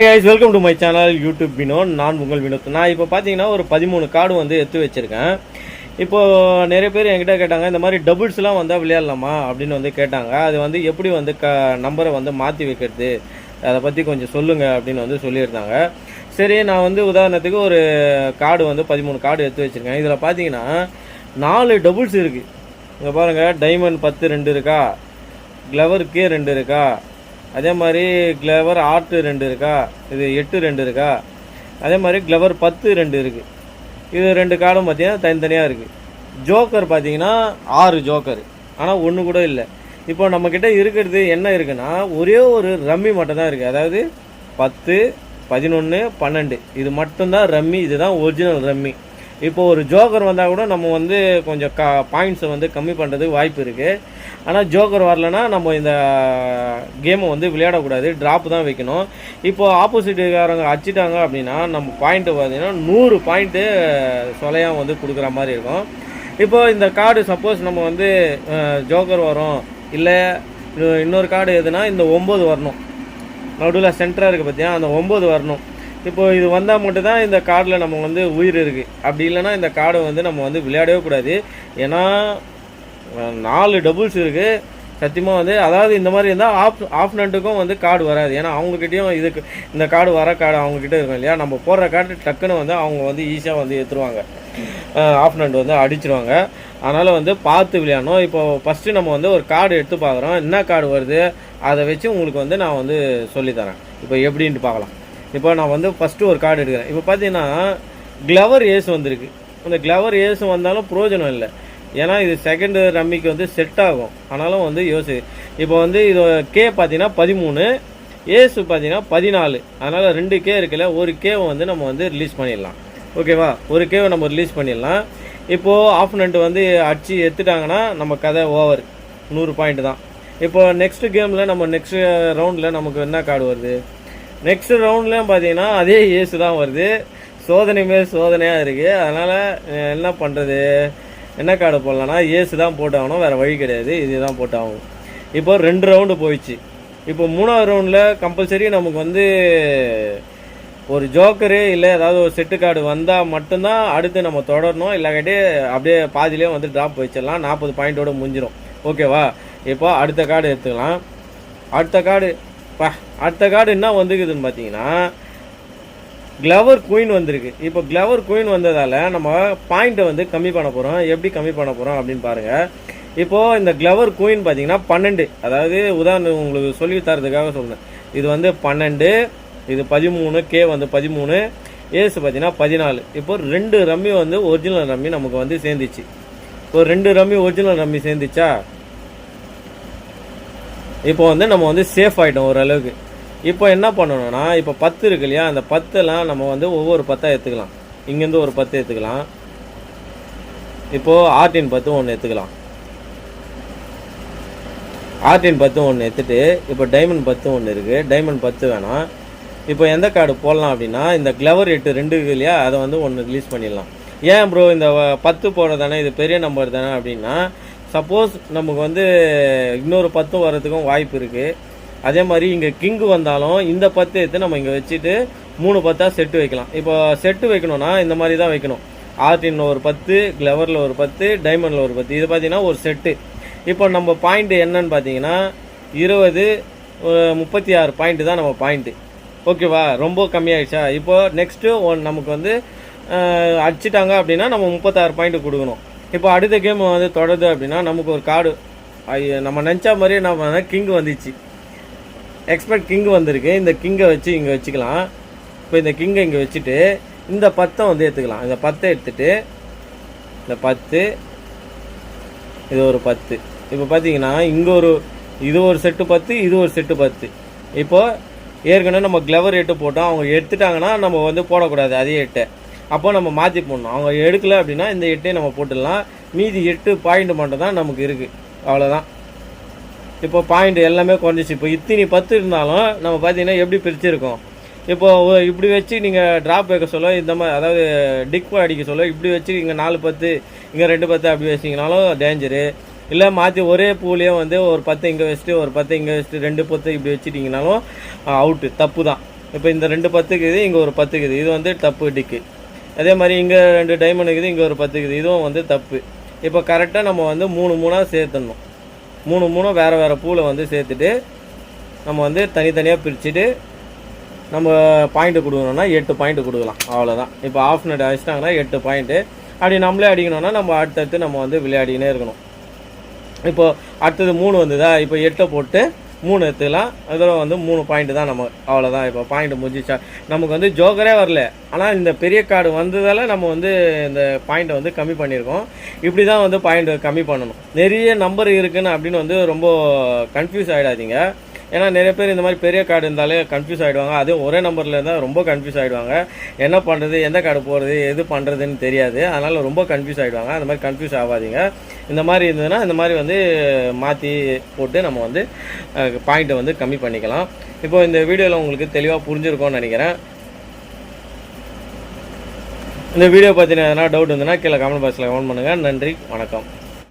Guys welcome to my channel YouTube Vinod நான் உங்கள் வினோத். நான் இப்போ பார்த்தீங்கன்னா ஒரு பதிமூணு கார்டு வந்து எடுத்து வச்சுருக்கேன். இப்போது நிறைய பேர் என்கிட்ட கேட்டாங்க இந்த மாதிரி டபுள்ஸ்லாம் வந்தால் விளையாடலாமா? அப்படின்னு வந்து கேட்டாங்க. அது வந்து எப்படி வந்து க நம்பரை வந்து மாற்றி வைக்கிறது அதை பற்றி கொஞ்சம் சொல்லுங்கள் அப்படின்னு வந்து சொல்லியிருந்தாங்க. சரி நான் வந்து உதாரணத்துக்கு ஒரு கார்டு வந்து பதிமூணு கார்டு எடுத்து வச்சுருக்கேன். இதில் பார்த்தீங்கன்னா நாலு டபுள்ஸ் இருக்குது இங்கே பாருங்கள் டைமண்ட் பத்து ரெண்டு இருக்கா? கிளவர் கே ரெண்டு இருக்கா? அதே மாதிரி கிளவர் ஆட்டு ரெண்டு இருக்கா? இது எட்டு ரெண்டு இருக்கா? அதே மாதிரி கிளவர் பத்து ரெண்டு இருக்குது இது ரெண்டு கார்டும் பார்த்தீங்கன்னா தனித்தனியாக இருக்குது ஜோக்கர் பார்த்தீங்கன்னா ஆறு ஜோக்கர் ஆனால் ஒன்று கூட இல்லை. இப்போ நம்மக்கிட்ட இருக்கிறது என்ன இருக்குன்னா ஒரே ஒரு ரம்மி மட்டும் தான் இருக்குது அதாவது பத்து பதினொன்று பன்னெண்டு. இது மட்டும்தான் ரம்மி இதுதான் ஒரிஜினல் ரம்மி இப்போ ஒரு ஜோக்கர் வந்தால் கூட நம்ம வந்து கொஞ்சம் கா பாயிண்ட்ஸை வந்து கம்மி பண்ணுறதுக்கு வாய்ப்பு இருக்குது ஆனால் ஜோக்கர் வரலன்னா நம்ம இந்த கேமை வந்து விளையாடக்கூடாது. ட்ராப் தான் வைக்கணும். இப்போ ஆப்போசிட்டுக்காரங்க அடிச்சிட்டாங்க அப்படின்னா நம்ம பாயிண்ட்டு பார்த்தீங்கன்னா நூறு பாயிண்ட்டு சொலையாக வந்து கொடுக்குற மாதிரி இருக்கும். இப்போ இந்த கார்டு சப்போஸ் நம்ம வந்து ஜோக்கர் வரும். இல்லை இன்னொரு கார்டு எதுனா இந்த ஒம்பது வரணும். நடுவில் சென்டராக இருக்குது பார்த்தியா அந்த ஒம்பது வரணும். இப்போ இது வந்தால் மட்டும்தான் இந்த கார்டில் நம்ம வந்து உயிர் இருக்குது அப்படி இல்லைன்னா இந்த கார்டை வந்து நம்ம வந்து விளையாடவே கூடாது. ஏன்னா நாலு டபுள்ஸ் இருக்குது சத்தியமாக வந்து அதாவது இந்த மாதிரி இருந்தால் ஆப் ஆப்னண்ட்டுக்கும் வந்து கார்டு வராது. ஏன்னா அவங்கக்கிட்டேயும் இதுக்கு இந்த கார்டு வர கார்டு அவங்கக்கிட்ட இருக்கும் இல்லையா? நம்ம போடுற கார்டு டக்குன்னு வந்து அவங்க வந்து ஈஸியாக வந்து எடுத்துருவாங்க ஆப்னண்ட் வந்து அடிச்சிருவாங்க. அதனால் வந்து பார்த்து விளையாடணும். இப்போ ஃபஸ்ட்டு நம்ம வந்து ஒரு கார்டு எடுத்து பார்க்குறோம். என்ன கார்டு வருது? அதை வச்சு உங்களுக்கு வந்து நான் வந்து சொல்லித்தரேன் இப்போ எப்படின்ட்டு பார்க்கலாம். இப்போ நான் வந்து ஃபஸ்ட்டு ஒரு கார்டு எடுக்கிறேன். இப்போ பார்த்தீங்கன்னா க்ளவர் ஏஸ் வந்திருக்கு. அந்த க்ளவர் ஏஸ் வந்தாலும் பிரயோஜனம் இல்லை. ஏன்னா இது செகண்ட் ரம்மிக்கு வந்து செட் ஆகும். ஆனாலும் வந்து யோசி இப்போ வந்து இது கே பார்த்தீங்கன்னா பதிமூணு ஏசு பார்த்தீங்கன்னா பதினாலு. அதனால் ரெண்டு கே இருக்குல்ல ஒரு கேவை வந்து நம்ம வந்து ரிலீஸ் பண்ணிடலாம். ஓகேவா ஒரு கேவை நம்ம ரிலீஸ் பண்ணிடலாம். இப்போது ஆஃப்னண்ட் வந்து அடிச்சு எடுத்துட்டாங்கன்னா நம்ம கதை ஓவர் நூறு பாயிண்ட் தான். இப்போ நெக்ஸ்ட் கேமில் நம்ம நெக்ஸ்ட் ரவுண்டில் நமக்கு என்ன கார்டு வருது? நெக்ஸ்ட் ரவுண்ட்லேயும் பார்த்தீங்கன்னா அதே ஏசு தான் வருது. சோதனை மேல் சோதனையாக இருக்குது அதனால் என்ன பண்ணுறது என்ன கார்டு போடலான்னா ஏசு தான் போட்டாகணும். வேறு வழி கிடையாது. இதுதான் போட்டாகணும். இப்போ ரெண்டு ரவுண்டு போயிடுச்சு. இப்போ மூணாவது ரவுண்டில் கம்பல்சரி நமக்கு வந்து ஒரு ஜோக்கரு இல்லை ஏதாவது ஒரு செட்டு கார்டு வந்தால் மட்டும்தான் அடுத்து நம்ம தொடரணும். இல்லாட்டி அப்படியே பாதியிலே வந்து ட்ராப் வச்சிடலாம் நாற்பது பாயிண்டோட முடிஞ்சிடும் ஓகேவா இப்போ அடுத்த கார்டு எடுத்துக்கலாம். அடுத்த கார்டு பா அடுத்த கார்டு என்ன வந்துக்குதுன்னு பார்த்தீங்கன்னா க்ளவர் குயின் வந்திருக்கு. இப்போ க்ளவர் குயின் வந்ததால் நம்ம பாயிண்ட்டை வந்து கம்மி பண்ண போகிறோம் எப்படி கம்மி பண்ண போகிறோம் அப்படின்னு பாருங்கள் இப்போது இந்த க்ளவர் குயின் பார்த்தீங்கன்னா பன்னெண்டு. அதாவது உதாரணம் உங்களுக்கு சொல்லி தரதுக்காக சொல்றேன். இது வந்து பன்னெண்டு இது பதிமூணு கே வந்து பதிமூணு ஏசு பார்த்தீங்கன்னா பதினாலு. இப்போ ரெண்டு ரம்மி வந்து ஒரிஜினல் ரம்மி நமக்கு வந்து சேர்ந்துச்சு. இப்போ ரெண்டு ரம்மி ஒரிஜினல் ரம்மி சேர்ந்துச்சா? இப்போ வந்து நம்ம வந்து சேஃப் ஆகிட்டோம் ஓரளவுக்கு. இப்போ என்ன பண்ணணும்னா இப்போ பத்து இருக்கு இல்லையா? அந்த பத்தெல்லாம் நம்ம வந்து ஒவ்வொரு பத்தாக எடுத்துக்கலாம் இங்கேருந்து ஒரு பத்து எடுத்துக்கலாம் இப்போது ஆர்டின் பத்து ஒன்று எடுத்துக்கலாம் ஆர்டின் பத்து ஒன்று எடுத்துட்டு இப்போ டைமண்ட் பத்து ஒன்று இருக்குது டைமண்ட் பத்து வேணாம் இப்போ எந்த கார்டு போடலாம் அப்படின்னா இந்த கிளவர் எட்டு ரெண்டு இருக்கு இல்லையா? அதை வந்து ஒன்று ரிலீஸ் பண்ணிடலாம். ஏன் ப்ரோ இந்த பத்து போடுறது தானே இது பெரிய நம்பர் தானே அப்படின்னா சப்போஸ் நமக்கு வந்து இன்னொரு பத்தும் வர்றதுக்கும் வாய்ப்பு இருக்குது அதே மாதிரி இங்கே கிங்கு வந்தாலும் இந்த பத்து எடுத்து நம்ம இங்கே வச்சுட்டு மூணு பத்தாக செட்டு வைக்கலாம். இப்போ செட்டு வைக்கணும்னா இந்த மாதிரி தான் வைக்கணும். ஆர்டினில் ஒரு பத்து கிளவரில் ஒரு பத்து டைமண்டில் ஒரு பத்து. இது பார்த்தீங்கன்னா ஒரு செட்டு இப்போ நம்ம பாயிண்ட் என்னன்னு பார்த்தீங்கன்னா இருபது முப்பத்தி ஆறு பாயிண்ட் தான் நம்ம பாயிண்ட்டு ஓகேவா ரொம்ப கம்மியாயிடுச்சா? இப்போ நெக்ஸ்ட்டு ஒன் நமக்கு வந்து அடிச்சிட்டாங்க அப்படின்னா நம்ம முப்பத்தாறு பாயிண்ட் கொடுக்கணும். இப்போ அடுத்த கேம் வந்து தொடருது அப்படின்னா நமக்கு ஒரு கார்டு நம்ம நினச்சா மாதிரியே நம்ம கிங் வந்துச்சு. எக்ஸ்பெக்ட் கிங் வந்திருக்கு. இந்த கிங்கை வச்சு இங்கே வச்சுக்கலாம். இப்போ இந்த கிங்கை இங்கே வச்சுட்டு இந்த பத்தை வந்து எடுத்துக்கலாம் இந்த பத்தை எடுத்துட்டு இந்த பத்து இது ஒரு பத்து. இப்போ பார்த்தீங்கன்னா இங்கே ஒரு இது ஒரு செட்டு பத்து இது ஒரு செட்டு பத்து. இப்போ ஏற்கனவே நம்ம கிளவர் எட்டு போட்டோம். அவங்க எடுத்துட்டாங்கன்னா நம்ம வந்து போடக்கூடாது. அதே எட்டை அப்போ நம்ம மாற்றி போடணும். அவங்க எடுக்கல அப்படின்னா இந்த எட்டே நம்ம போட்டுடலாம். மீதி எட்டு பாயிண்ட் மட்டும் தான் நமக்கு இருக்குது அவ்வளோதான் இப்போ பாயிண்ட் எல்லாமே குறைஞ்சிச்சு. இப்போ இத்தினி பத்து இருந்தாலும் நம்ம பார்த்தீங்கன்னா எப்படி பிரிச்சிருக்கோம்? இப்போது இப்படி வச்சு நீங்கள் ட்ராப் வைக்க சொல்ல இந்த மாதிரி அதாவது டிக்வா அடிக்க சொல்ல இப்படி வச்சு இங்கே நாலு பத்து இங்கே ரெண்டு பத்து அப்படி வச்சிங்கனாலும் டேஞ்சரு இல்லை மாற்றி ஒரே பூலேயே வந்து ஒரு பத்து இங்கே வச்சுட்டு ஒரு பத்து இங்கே வச்சுட்டு ரெண்டு பத்து இப்படி வச்சுட்டிங்கனாலும் அவுட்டு தப்பு தான் இப்போ இந்த ரெண்டு பத்துக்குது இங்கே ஒரு பத்துக்குது. இது வந்து தப்பு டிக்கு அதே மாதிரி இங்கே ரெண்டு டைமண்ட் இருக்குது இங்கே ஒரு பத்துக்குது இதுவும் வந்து தப்பு. இப்போ கரெக்டாக நம்ம வந்து மூணு மூணாக சேர்த்துடணும். மூணு மூணும் வேறு வேறு பூவில் வந்து சேர்த்துட்டு நம்ம வந்து தனித்தனியாக பிரிச்சுட்டு நம்ம பாயிண்ட்டு கொடுக்கணும்னா எட்டு பாயிண்ட் கொடுக்கலாம். அவ்வளோதான் இப்போ ஆஃப் நட் அடிச்சிட்டாங்கன்னா எட்டு பாயிண்ட்டு அப்படி நம்மளே அடிக்கணும்னா நம்ம அடுத்தடுத்து நம்ம வந்து விளையாடினே இருக்கணும். இப்போ அடுத்தது மூணு வந்ததா? இப்போ எட்டை போட்டு மூணு எடுத்துக்கலாம். அதில் வந்து மூணு பாயிண்ட் தான் நம்ம அவ்வளோதான் இப்போ பாயிண்ட் முடிஞ்சிச்சா. நமக்கு வந்து ஜோக்கரே வரல. ஆனால் இந்த பெரிய கார்டு வந்ததால் நம்ம வந்து இந்த பாயிண்ட்டை வந்து கம்மி பண்ணியிருக்கோம். இப்படி தான் வந்து பாயிண்ட் கம்மி பண்ணணும். நிறைய நம்பர் இருக்குன்னு அப்படின்னு வந்து ரொம்ப கன்ஃபியூஸ் ஆகிடாதீங்க ஏன்னா நிறைய பேர் இந்த மாதிரி பெரிய கார்டு இருந்தாலே கன்ஃபியூஸ் ஆகிடுவாங்க அதுவும் ஒரே நம்பரில் இருந்தால் ரொம்ப கன்ஃபியூஸ் ஆகிடுவாங்க என்ன பண்ணுறது எந்த கார்டு போகிறது எது பண்ணுறதுன்னு தெரியாது. அதனால் ரொம்ப கன்ஃபியூஸ் ஆகிடுவாங்க அந்த மாதிரி கன்ஃபியூஸ் ஆகாதீங்க. இந்த மாதிரி இருந்ததுன்னா இந்த மாதிரி வந்து மாற்றி போட்டு நம்ம வந்து பாயிண்ட்டை வந்து கம்மி பண்ணிக்கலாம். இப்போ இந்த வீடியோவில் உங்களுக்கு தெளிவாக புரிஞ்சிருக்கும்னு நினைக்கிறேன். இந்த வீடியோ பற்றின எதனா டவுட் இருந்ததுன்னா கீழே கமெண்ட் பாக்ஸில் கமெண்ட் பண்ணுங்கள் நன்றி வணக்கம்.